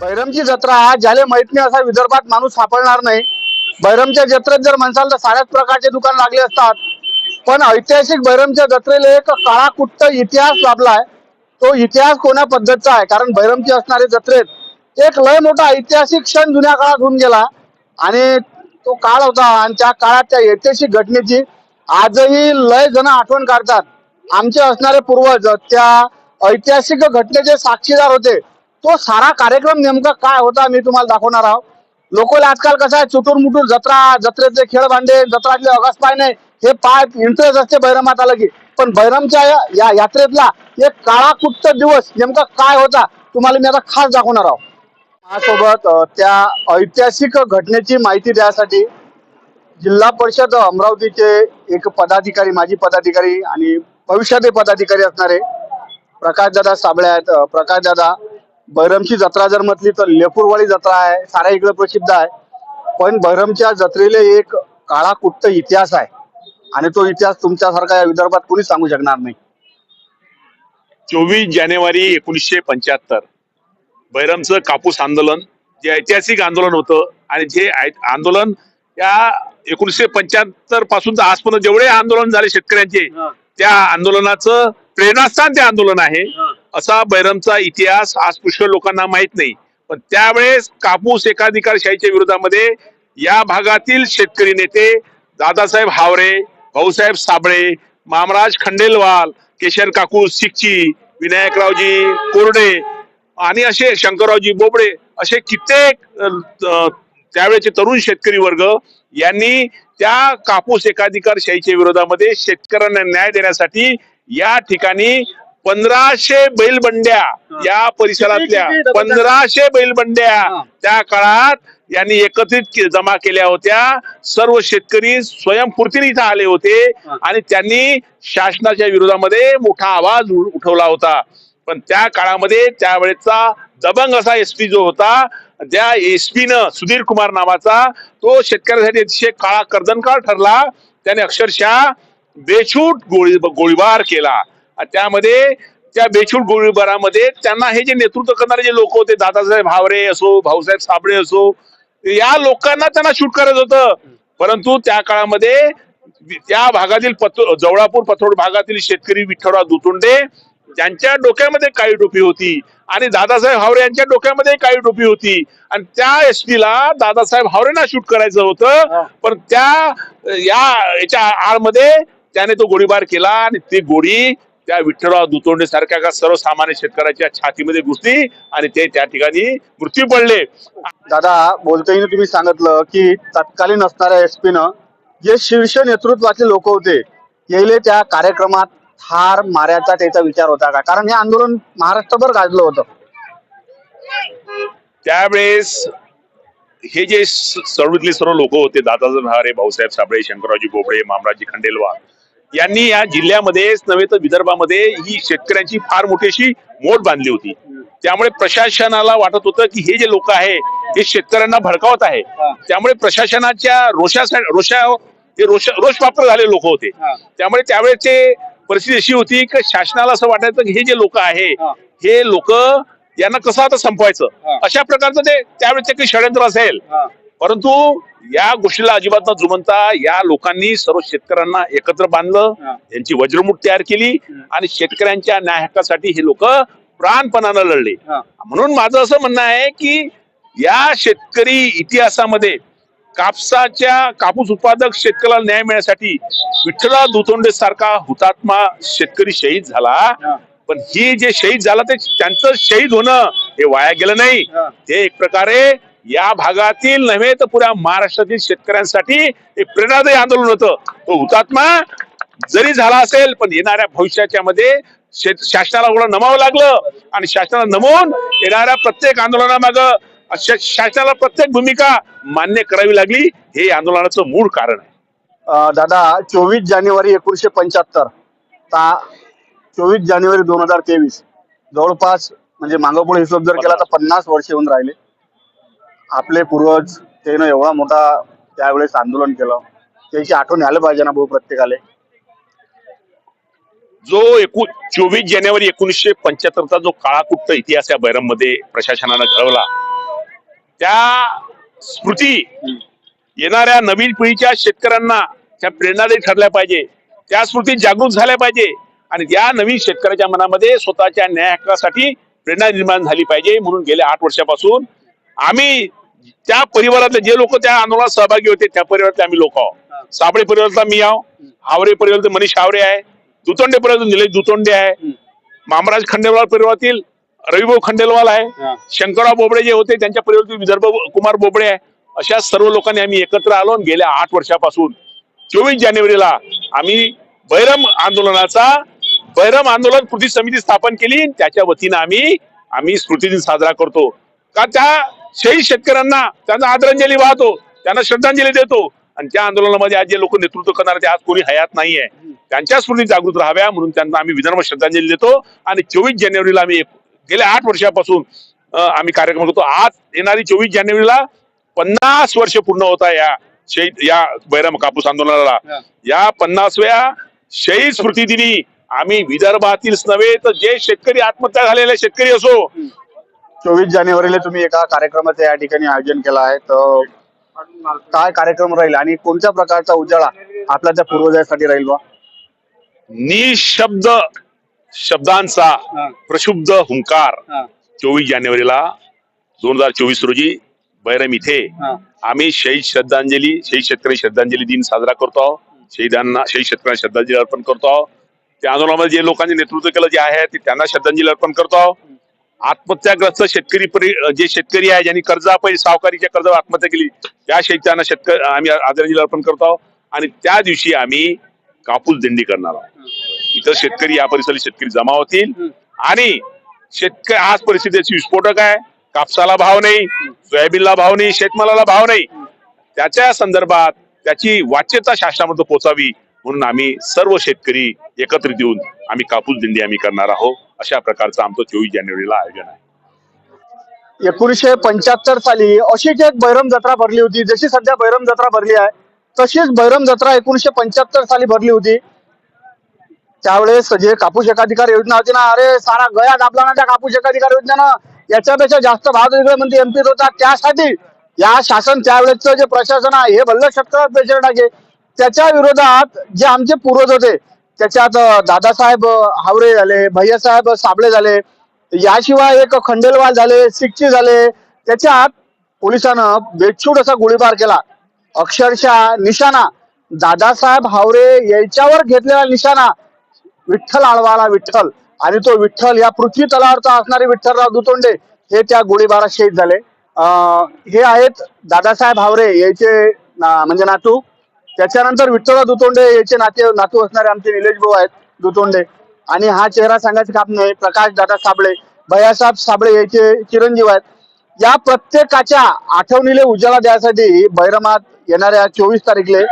बैरमची जत्रा ज्याला माहीत नाही असा विदर्भात माणूस सापडणार नाही. बैरमच्या जत्रेत जर म्हणसाल तर साऱ्याच प्रकारचे दुकान लागले असतात. पण ऐतिहासिक बैरमच्या जत्रेला एक काळाकुट्ट इतिहास लाभलाय. तो इतिहास कोण्या पद्धतीचा आहे? कारण बैरमची असणारे जत्रेत एक लय मोठा ऐतिहासिक क्षण जुन्या काळात होऊन गेला. आणि तो काळ होता आणि त्या काळात त्या ऐतिहासिक घटनेची आजही लय जण आठवण काढतात. आमचे असणारे पूर्वज त्या ऐतिहासिक घटनेचे साक्षीदार होते. तो सारा कार्यक्रम नेमका काय होता मी तुम्हाला दाखवणार आहोत. लोकल आजकाल कसं आहे चुटूर मुटूर जत्रा जत्रेतले खेळ भांडे जत्रातले पाय नाही हे पाय इंटरेस्ट असते बैरमात आलं की. पण बैरमच्या या- यात्रेतला एक काळा कुट्ट दिवस नेमका काय होता तुम्हाला मी आता खास दाखवणार आहोत. माझ्यासोबत त्या ऐतिहासिक घटनेची माहिती द्यासाठी जिल्हा परिषद अमरावतीचे एक पदाधिकारी माजी पदाधिकारी आणि भविष्यातले पदाधिकारी असणारे प्रकाशदादा साबळे आहेत. प्रकाशदादा बैरमची जत्रा जर म्हटली तर लेपूरवाडी जत्रा आहे साऱ्या इकडे प्रसिद्ध आहे. पण बैरमच्या जत्रेला एक काळा कुट्ट इतिहास आहे. आणि तो इतिहास तुमच्यासारखा या विदर्भात कोणी सांगू शकणार नाही. चोवीस जानेवारी एकोणीसशे पंच्याहत्तर. बैरमचं कापूस आंदोलन जे ऐतिहासिक आंदोलन होतं आणि जे आंदोलन या एकोणीसशे पंच्याहत्तरपासून तर आजपर्यंत जेवढे आंदोलन झाले शेतकऱ्यांचे त्या आंदोलनाचं प्रेरणास्थान ते आंदोलन आहे. असा बैरमचा इतिहास आज पुष्कळ लोकांना माहीत नाही. पण त्यावेळेस कापूस एकाधिकारशाहीच्या विरोधामध्ये या भागातील शेतकरी नेते दादासाहेब हावरे भाऊसाहेब साबळे मामराज खंडेलवाल केशर काकू सिक्ची विनायकरावजी कोरडे आणि असे शंकररावजी बोबडे असे कित्येक त्यावेळेचे तरुण शेतकरी वर्ग यांनी त्या कापूस एकाधिकारशाहीच्या विरोधामध्ये शेतकऱ्यांना न्याय देण्यासाठी या ठिकाणी पंधराशे बैलबंड्या या परिसरातल्या? पंधराशे बैलबंड्या. त्या काळात यांनी एकत्रित के- जमा केल्या होत्या सर्व शेतकरी स्वयंपूर्तीने इथं आले होते. आणि त्यांनी शासनाच्या विरोधामध्ये मोठा आवाज उठवला होता पण त्या काळामध्ये त्यावेळेचा दबंग असा एसपी जो होता त्या एसपी न सुधीर कुमार नावाचा तो शेतकऱ्यासाठी अतिशय काळा कर्दनकाळ ठरला त्याने अक्षरशः बेछूट गोळी गोळीबार केला त्यामध्ये त्या बेछूट गोळीबारामध्ये त्यांना हे जे नेतृत्व करणारे जे लोक होते दादासाहेब हावरे असो भाऊसाहेब साबळे असो या लोकांना त्यांना शूट करायचं होतं. परंतु त्या काळामध्ये त्या भागातील पत जवळापूर पथोड भागातील शेतकरी विठ्ठलराव दुतुंडे ज्यांच्या डोक्यामध्ये काळी टोपी होती आणि दादासाहेब हावरे यांच्या डोक्यामध्ये काळी टोपी होती. आणि त्या एस ला दादासाहेब हावरेंना शूट करायचं. होतं. पण त्या या याच्या आळमध्ये त्याने तो गोळीबार केला आणि ती गोळी त्या विठ्ठलराव दुतोंडे सारख्या का सर्वसामान्य शेतकऱ्याच्या छातीमध्ये घुसली आणि ते त्या ठिकाणी मृत्यू पडले. दादा बोलताना तुम्ही सांगितलं की तत्कालीन असणाऱ्या एसपी न जे शीर्ष नेतृत्वाचे लोक होते यायले त्या कार्यक्रमात ठार माऱ्याचा त्याचा विचार होता का? कारण हे आंदोलन महाराष्ट्रभर गाजलं होतं. त्यावेळेस हे जे सर्व लोक होते दादासाहेब हारे भाऊसाहेब साबळे शंकररावजी बोबडे मामराजी खंडेलवाल यांनी या जिल्ह्यामध्येच नव्हे तर विदर्भामध्ये ही शेतकऱ्यांची फार मोठी अशी मोठ बांधली होती त्यामुळे प्रशासनाला वाटत होतं की हे जे लोक आहे हे शेतकऱ्यांना भडकावत आहे. त्यामुळे प्रशासनाच्या रोषासाठी रोषा हे रोष रोषपात्र झाले लोक होते. त्यामुळे त्यावेळेचे परिस्थिती अशी होती की शासनाला असं वाटायचं की हे जे लोक आहे हा. लोक यांना कसं आता संपवायचं. अशा प्रकारचं ते त्यावेळेचे काही षडयंत्र असेल परंतु या गोष्टीला अजिबात न जुमनता या लोकांनी सर्व शेतकऱ्यांना एकत्र बांधलं हा. यांची वज्रमुठ तयार केली. आणि शेतकऱ्यांच्या न्याय हक्कासाठी हे लोक प्राणपणानं लढले. म्हणून माझं असं म्हणणं आहे की या शेतकरी इतिहासामध्ये कापसाच्या कापूस उत्पादक शेतकऱ्याला न्याय मिळण्यासाठी विठ्ठलराव दुतोंडे सारखा हुतात्मा शेतकरी शहीद झाला पण ही जे शहीद झाला ते त्यांचं शहीद होणं हे वाया गेलं नाही हा. ते एक प्रकारे या भागातील नव्हे तर पुऱ्या महाराष्ट्रातील शेतकऱ्यांसाठी एक प्रेरणादायी आंदोलन होतं. तो हुतात्मा जरी झाला असेल पण येणाऱ्या भविष्याच्या मध्ये शेत शासनाला एवढं नमावं लागलं आणि शासनाला नमवून येणाऱ्या प्रत्येक आंदोलनामाग शासनाला प्रत्येक भूमिका मान्य करावी लागली हे आंदोलनाचं मूळ कारण आहे. दादा चोवीस जानेवारी एकोणीसशे पंच्याहत्तर ता चोवीस जानेवारी दोन हजार तेवीस जवळपास म्हणजे मागपुढे हिशोब जर केला तर पन्नास वर्ष येऊन राहिले. आपले पूर्वज त्यानं एवढा मोठा त्यावेळेस आंदोलन केलं. त्याची आठवण आलं पाहिजे ना भाऊ प्रत्येकाले. जो एकू चोवीस जानेवारी एकोणीसशे पंच्याहत्तरचा जो काळाकुट्ट इतिहास या बैरममध्ये प्रशासनानं घडवला त्या स्मृती येणाऱ्या नवीन पिढीच्या शेतकऱ्यांना त्या प्रेरणादायी ठरल्या पाहिजे. त्या स्मृती जागृत झाल्या पाहिजे आणि या नवीन शेतकऱ्याच्या मनामध्ये स्वतःच्या न्याय हक्कासाठी प्रेरणा निर्माण झाली पाहिजे म्हणून गेल्या आठ वर्षापासून आम्ही त्या परिवारातले जे लोक त्या आंदोलनात सहभागी होते त्या परिवारातले आम्ही लोक आहोत. साबळे परिवारातला मी आहो. हावरे परिवारातले मनीष हावरे आहे. दुतोंडे परिवारातून निलेश दुतोंडे आहे. मामराज खंडेलवाल परिवारातील रविभाऊ खंडेलवाल आहे. शंकरराव बोबडे जे होते त्यांच्या परिवारातील विदर्भ कुमार बोबडे आहे. अशा सर्व लोकांनी आम्ही एकत्र आलो आणि गेल्या आठ वर्षापासून. चोवीस जानेवारीला आम्ही बैरम आंदोलनाचा बैरम आंदोलन कृती समिती स्थापन केली त्याच्या वतीनं आम्ही आम्ही स्मृती दिन साजरा करतो. का त्या शहीद शेतकऱ्यांना त्यांना आदरांजली वाहतो त्यांना श्रद्धांजली देतो. आणि त्या आंदोलनामध्ये आज जे लोक नेतृत्व करणार ते आज कोणी हयात नाहीये. त्यांच्या स्मृती जागृत राहाव्या म्हणून त्यांना आम्ही विनम्र श्रद्धांजली देतो. आणि चोवीस जानेवारीला आम्ही गेल्या आठ वर्षापासून आम्ही कार्यक्रम करतो. आज येणारी चोवीस जानेवारीला पन्नास वर्ष पूर्ण होत आहे या शहीद या बैराम कापूस आंदोलनाला. या पन्नासव्या शहीद स्मृती दिनी आम्ही विदर्भातीलच नव्हे तर जे शेतकरी आत्महत्या झालेले शेतकरी असो चोवीस जानेवारीला तुम्ही एका कार्यक्रमाचं या ठिकाणी आयोजन केलं आहे तर काय कार्यक्रम राहील आणि कोणत्या प्रकारचा उजाळा आपल्या त्या पूर्वजांसाठी राहील बा निशब्द शब्दांचा प्रशुब्ध हुंकार चोवीस जानेवारीला दोन हजार चोवीस रोजी बैरम इथे आम्ही शहीद श्रद्धांजली शहीद शेतकरी श्रद्धांजली दिन साजरा करतो आहोत. शहीदांना शहीद शेतकऱ्यांना श्रद्धांजली अर्पण करतो आहोत. त्या आंदोलनामध्ये जे लोकांनी नेतृत्व केलं जे आहे ते त्यांना श्रद्धांजली अर्पण करतो आहोत. आत्महत्याग्रस्त शेतकरी परि जे शेतकरी आहे ज्यांनी कर्जापैकी पहिले सावकारीच्या कर्जावर आत्महत्या केली त्या शेतकऱ्यांना शेतकरी आम्ही आदरांजली अर्पण करतो आहोत. आणि त्या दिवशी आम्ही कापूस दिंडी करणार आहोत. इतर शेतकरी या परिसरातील शेतकरी जमा होतील. आणि शेतकरी आज परिस्थितीची विस्फोटक आहे. कापसाला भाव नाही सोयाबीनला भाव नाही शेतमालाला भाव नाही. त्याच्या संदर्भात त्याची वाच्यता शासनामध्ये पोचावी म्हणून आम्ही सर्व शेतकरी एकत्रित येऊन आम्ही कापूस दिंडी आम्ही करणार आहोत. अशा प्रकारचं आमचं चोवीस जानेवारीला आयोजन आहे. एकोणीसशे पंच्याहत्तर साली अशीच एक बैरम जत्रा भरली होती. जशी सध्या बैरम जत्रा भरली आहे तशीच बैरम जत्रा एकोणीसशे पंच्याहत्तर साली भरली होती. त्यावेळेस जे कापूस एकाधिकार योजना होती ना अरे सारा गया दाबला ना त्या कापूस एकाधिकार योजनेनं. याच्यापेक्षा जास्त भाव वेगळे म्हणजे एमपीत होता. त्यासाठी या शासन त्यावेळेसचं जे प्रशासन आहे हे भल्ल शेतकऱ्यात प्रेशर टाके त्याच्या विरोधात जे आमचे पूर्वज होते त्याच्यात दादासाहेब हावरे झाले भैयासाहेब साबळे झाले याशिवाय एक खंडेलवाल झाले सिक्की झाले त्याच्यात पोलिसानं बेछूट असा गोळीबार केला. अक्षरशः निशाणा. दादासाहेब हावरे यांच्यावर घेतलेला निशाणा. विठ्ठल आळवाला विठ्ठल. आणि तो विठ्ठल या पृथ्वी तलावरचा असणारे विठ्ठलराव दुतोंडे हे त्या गोळीबारात शहीद झाले. अं, हे आहेत दादासाहेब हावरे याचे म्हणजे नातू. त्याच्यानंतर विठ्ठला दुतोंडे याचे नाते नातू असणारे आमचे निलेश भाऊ आहेत दुतोंडे. आणि हा चेहरा सांगायचं काम नाही प्रकाश दादा साबळे भैयासाहेब साबळे याचे चिरंजीव आहेत. या प्रत्येकाच्या आठवणीले उजाला द्यासाठी बैरमात येणाऱ्या चोवीस तारीखले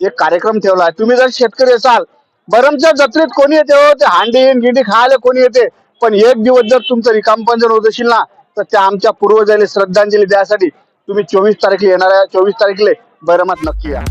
एक कार्यक्रम ठेवला. आहे तुम्ही जर शेतकरी असाल बरमच्या जत्रेत कोणी येते हो? ते हांडी गिंडी खायला कोणी येते? पण एक दिवस जर तुमचं रिकामपण जर होत असेल ना तर त्या आमच्या पूर्वजाला श्रद्धांजली द्यासाठी तुम्ही चोवीस तारखेला येणाऱ्या चोवीस तारखेला बैरमात नक्की या.